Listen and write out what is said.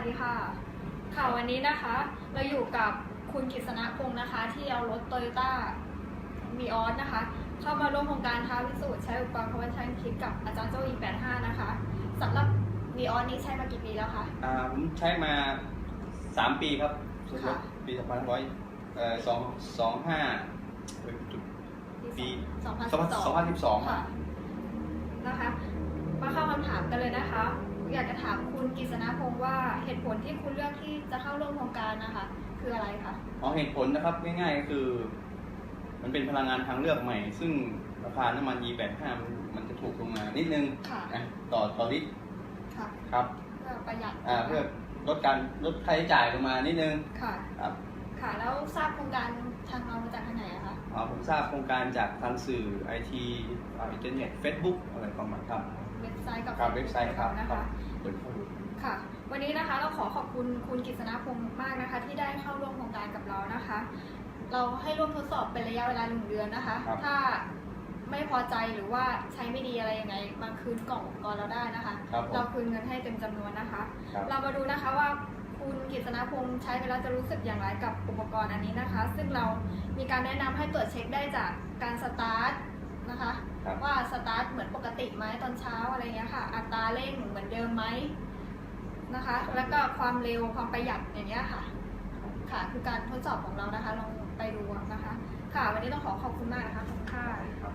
วัสดีค่ะ ค่ะวันนี้นะคะ เราอยู่กับคุณกฤษณพงศ์นะคะ ที่เอารถโตโยต้ามีออสนะคะ เข้ามาร่วมโครงการท้าพิสูจน์ใช้อุปกรณ์คอมพิวเตอร์คิดกับอาจารย์โจอี85 นะคะสำหรับมีออสนี้ใช้มากี่ปีแล้วคะอ่าผมใช้มาสามปีครับค่ะปีสองพันร้อยเอ่อสองสองห้าปีสองพันสองพันสองพันสิบสองค่ะนะคะ มาเข้าคำถามกันเลยนะคะ อยากจะถามคุณกฤษณพงศ์ว่าเหตุผลที่คุณเลือกที่จะเข้าร่วมโครงการนะคะ คืออะไรคะอ๋อเหตุผลนะครับง่ายๆก็คือ มันเป็นพลังงานทางเลือกใหม่ ซึ่งราคาน้ำมัน E85 มันมันจะถูกลงมานิดนึงค่ะนะต่อต่อลิตรค่ะครับ เพื่อประหยัดอ่าเพื่อลดการลดค่าใช้จ่ายลงมานิดนึงค่ะ ครับ ค่ะ แล้วทราบโครงการทางเรามาจากทางไหนอะคะอ๋อผมทราบโครงการจากทางสื่อไอทีอินเทอร์เน็ตเฟซบุ๊กอะไรประมาณครับ เว็บไซต์กับครับเว็บไซต์ครับนะครัคะ บเปิดเข้าดู ค่ะ วันนี้นะคะเราขอขอบคุณคุณกฤษณพงศ์มากนะคะ ที่ได้เข้าร่วมโครงการกับเรานะคะ เราให้ร่วมทดสอบเป็นระยะเวลาหนึ่งเดือนนะคะ ครับ ถ้าไม่พอใจหรือว่าใช้ไม่ดีอะไรยังไงมาคืนกล่องอุปกรณ์เราได้นะคะ ครับผมเราคืนเงินให้เต็มจำนวนนะคะ ครับ เรามาดูนะคะว่าคุณ กฤษณพงศ์ใช้ไปแล้วจะรู้สึกอย่างไรกับอุปกรณ์อันนี้นะคะ ซึ่งเรามีการแนะนำให้ตรวจเช็คได้จากการสตาร์ทนะคะครับว่าสตาร์ทเหมือนปกติไหมตอนเช้าอะไรเงี้ยค่ะ อัตราเร่งเหมือนเดิมไหมนะคะ แล้วก็ความเร็วความประหยัดอย่างเงี้ยค่ะ ค่ะคือการทดสอบของเรานะคะลองไปดูนะคะ ค่ะวันนี้ต้องขอขอบคุณมากนะคะขอบคุณค่ะครับ